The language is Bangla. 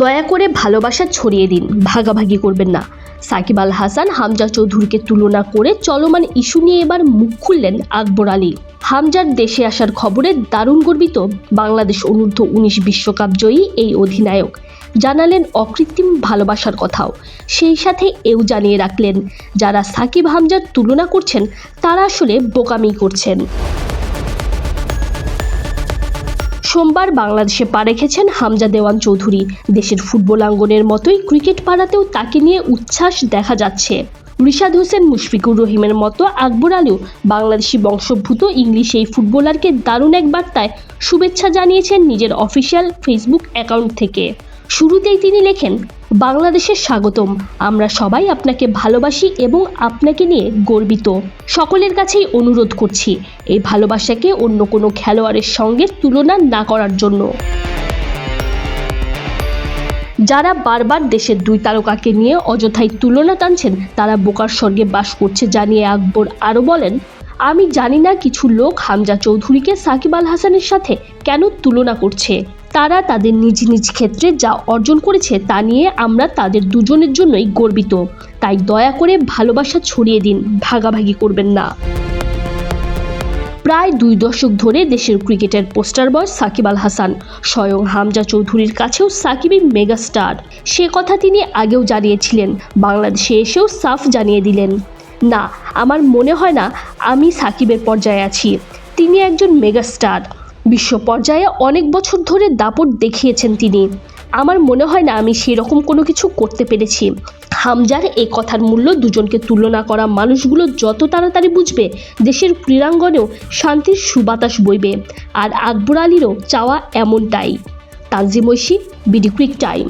দয়া করে ভালোবাসা ছড়িয়ে দিন, ভাগাভাগি করবেন না। সাকিব আল হাসান, হামজা চৌধুরীকে তুলনা করে চলমান ইস্যু নিয়ে এবার মুখ খুললেন আকবর আলী। হামজার দেশে আসার খবরে দারুণ গর্বিত বাংলাদেশ অনূর্ধ্ব উনিশ বিশ্বকাপ জয়ী এই অধিনায়ক। জানালেন অকৃত্রিম ভালোবাসার কথাও। সেই সাথে এও জানিয়ে রাখলেন, যারা সাকিব হামজার তুলনা করছেন, তারা আসলে বোকামি করছেন। সোমবার বাংলাদেশে পা রেখেছেন হামজা দেওয়ান চৌধুরী। দেশের ফুটবল আঙ্গনের মতোই ক্রিকেট পাড়াতেও তাকে নিয়ে উচ্ছ্বাস দেখা যাচ্ছে। রিশাদ হোসেন, মুশফিকুর রহিমের মতো আকবর আলীও বাংলাদেশি বংশোদ্ভূত ইংলিশ এই ফুটবলারকে দারুণ এক বার্তায় শুভেচ্ছা জানিয়েছেন নিজের অফিসিয়াল ফেসবুক অ্যাকাউন্ট থেকে। শুরুতেই তিনি লেখেন, বাংলাদেশের স্বাগতম। আমরা সবাই আপনাকে ভালোবাসি এবং আপনাকে নিয়ে গর্বিত। সকলের কাছেই অনুরোধ করছি এই ভালোবাসাকে অন্য কোনো খেলোয়াড়ের সঙ্গে তুলনা না করার জন্য। যারা বারবার দেশের দুই তারকাকে নিয়ে অযথাই তুলনা টানছেন, তারা বোকার স্বর্গে বাস করছে, জানিয়ে আকবর আরও বলেন, আমি জানি না কিছু লোক হামজা চৌধুরীকে সাকিব আল হাসানের সাথে কেন তুলনা করছে। তারা তাদের নিজ নিজ ক্ষেত্রে যা অর্জন করেছে তা নিয়ে আমরা তাদের দুজনের জন্যই গর্বিত। তাই দয়া করে ভালোবাসা ছড়িয়ে দিন, ভাগাভাগি করবেন না। প্রায় দুই দশক ধরে দেশের ক্রিকেটের পোস্টার বয় সাকিব আল হাসান, স্বয়ং হামজা চৌধুরীর কাছেও সাকিবই মেগাস্টার। সে কথা তিনি আগেও জানিয়েছিলেন, বাংলাদেশে এসেও সাফ জানিয়ে দিলেন। না, আমার মনে হয় না আমি সাকিবের পর্যায়ে আছি। তিনি একজন মেগাস্টার। বিশ্ব পর্যায়ে অনেক বছর ধরে দাপট দেখিয়েছেন তিনি। আমার মনে হয় না আমি সেরকম কোনো কিছু করতে পেরেছি। হামজার এই কথার মূল্য দুজনকে তুলনা করা মানুষগুলো যত তাড়াতাড়ি বুঝবে, দেশের ক্রীড়াঙ্গনেও শান্তির সুবাতাস বইবে, আর আকবর আলীরও চাওয়া এমনটাই। Tanzim Oishee, BD quick time.